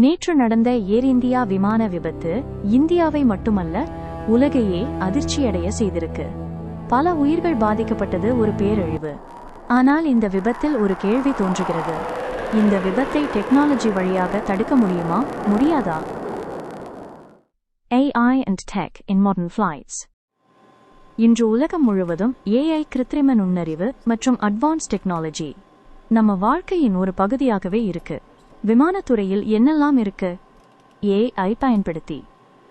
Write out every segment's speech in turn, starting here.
நேற்று நடந்த ஏர் இந்தியா விமான விபத்து இந்தியாவை மட்டுமல்ல உலகையே அதிர்ச்சியடைய செய்திருக்கு. பல உயிர்கள் பாதிக்கப்பட்டது ஒரு பேரழிவு. ஆனால் இந்த விபத்தில் ஒரு கேள்வி தோன்றுகிறது. இந்த விபத்தை டெக்னாலஜி வழியாக தடுக்க முடியுமா முடியாதா? AI and Tech in Modern Flights. இன்று உலகம் முழுவதும் ஏஐ கிருத்திரிம நுண்ணறிவு மற்றும் அட்வான்ஸ் டெக்னாலஜி நம்ம வாழ்க்கையின் ஒரு பகுதியாகவே இருக்குது விமானத்துறையில் என்னெல்லாம் இருக்கு? ஏஐ பயன்படுத்தி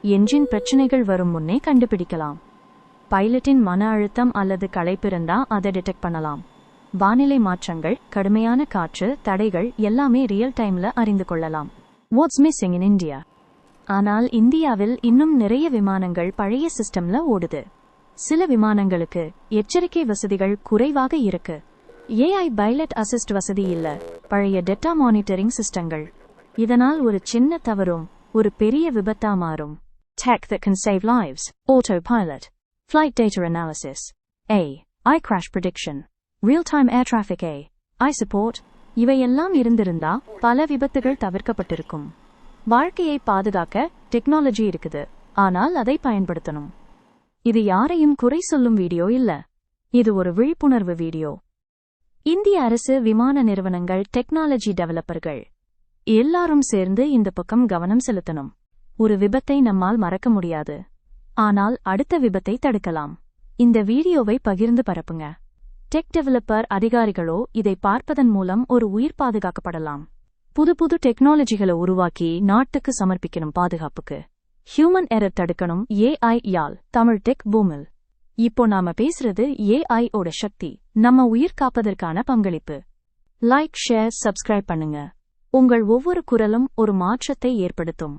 என்ஜின் பிரச்சனைகள் வரும் முன்னே கண்டுபிடிக்கலாம். பைலட்டின் மன அழுத்தம் அல்லது களைப்பிருந்தா அதை டிடெக்ட் பண்ணலாம். வானிலை மாற்றங்கள் கடுமையான காற்று தடைகள் எல்லாமே ரியல் டைம்ல அறிந்து கொள்ளலாம். வாட்ஸ் மிஸ்ஸிங் இன் இந்தியா ஆனால் இந்தியாவில் இன்னும் நிறைய விமானங்கள் பழைய சிஸ்டம்ல ஓடுது. சில விமானங்களுக்கு எச்சரிக்கை வசதிகள் குறைவாக இருக்கு. ஏஐ பைலட் அசிஸ்ட் வசதி இல்ல பழைய டெட்டா மானிட்டரிங் சிஸ்டங்கள் இதனால் ஒரு சின்ன தவறும் ஒரு பெரிய விபத்தா மாறும் Tech that can save lives. Autopilot. Flight data analysis. A. I crash prediction. Real-time air traffic A. Support. இவையெல்லாம் இருந்திருந்தா பல விபத்துகள் தவிர்க்கப்பட்டிருக்கும் வாழ்க்கையை பாதுகாக்க டெக்னாலஜி இருக்குது ஆனால் அதை பயன்படுத்தணும் இது யாரையும் குறை சொல்லும் வீடியோ இல்ல இது ஒரு விழிப்புணர்வு வீடியோ இந்திய அரசு விமான நிறுவனங்கள் டெக்னாலஜி டெவலப்பர்கள் எல்லாரும் சேர்ந்து இந்த பக்கம் கவனம் செலுத்தணும். ஒரு விபத்தை நம்மால் மறக்க முடியாது. ஆனால் அடுத்த விபத்தை தடுக்கலாம். இந்த வீடியோவை பகிர்ந்து பரப்புங்க. டெக் டெவலப்பர் அதிகாரிகளோ இதை பார்ப்பதன் மூலம் ஒரு உயிர் பாதுகாக்கப்படலாம். புது புது டெக்னாலஜிகளை உருவாக்கி நாட்டுக்கு சமர்ப்பிக்கணும் பாதுகாப்புக்கு. ஹியூமன் எரர் தடுக்கணும் ஏஐ யால் தமிழ் டெக் பூமில் இப்போ நாம பேசுறது ஏஐ ஓட சக்தி நம்ம உயிர் காப்பதற்கான பங்களிப்பு. லைக் ஷேர் சப்ஸ்கிரைப் பண்ணுங்க. உங்கள் ஒவ்வொரு குரலும் ஒரு மாற்றத்தை ஏற்படுத்தும்.